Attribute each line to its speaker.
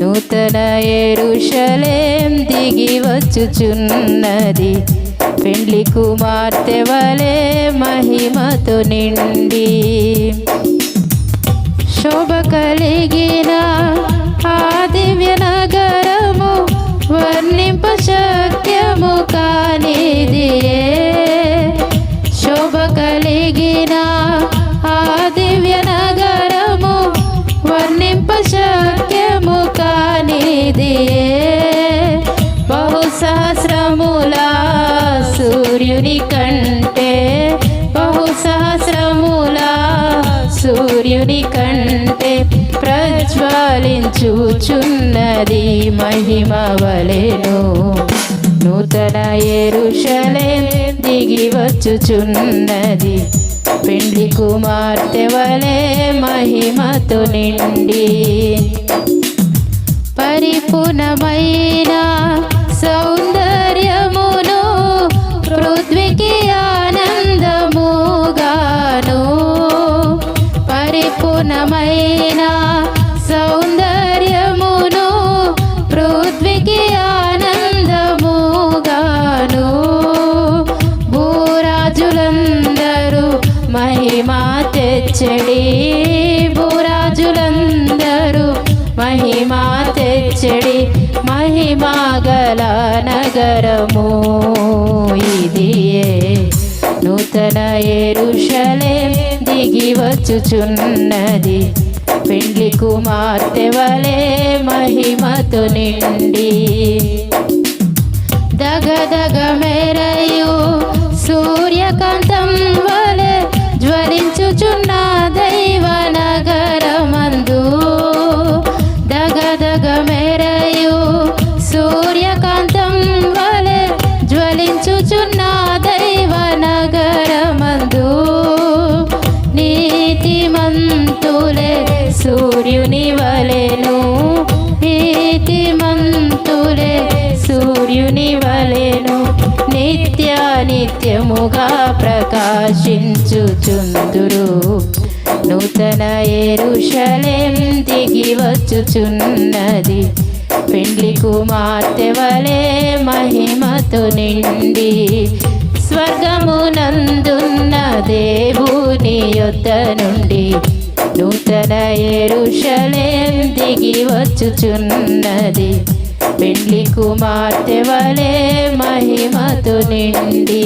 Speaker 1: నూతన ఎరుషలేం దిగి వచ్చుచున్నది. పెండ్లి కుమార్తె వలే మహిమతో నిండి. శోభ కలిగి చూచున్నది మహిమ వలెను. నూతన ఎరుషలే దిగి వచ్చుచున్నది. పిండి కుమార్తె వలె మహిమతో నిండి. పరిపూర్ణమైన సౌందర్యమును పృథ్వీకి ఆనందముగాను. పరిపూర్ణమైన సౌ తెచ్చడి భూరాజులందరూ. మహిమా తెచ్చడి మహిమా గల నగరము. ఇదియే నూతన ఎరుషలే దిగి వచ్చుచున్నది. పెండ్లి కుమార్తె వలే మహిమతో నిండి. దగదగ మేరయు సూర్యకాంతం మెరయు సూర్యకాంతం వలె జ్వలించుచున్న దైవ నగరమందు. నీతిమంతులే సూర్యుని వలెను. నీతిమంతులే సూర్యుని వలెను. నిత్య నిత్యముగా ప్రకాశించుచుందురు. నూతన ఎరుషలేం తిరిగి వచ్చుచున్నది. పెండ్లి కుమార్తె వలే మహిమతో నిండి స్వర్గమునందున్న దేవుని యొద్ద నుండి నూతన ఎరుషలేం దిగి వచ్చుచున్నది. పెండ్లి కుమార్తె వలే మహిమతో నిండి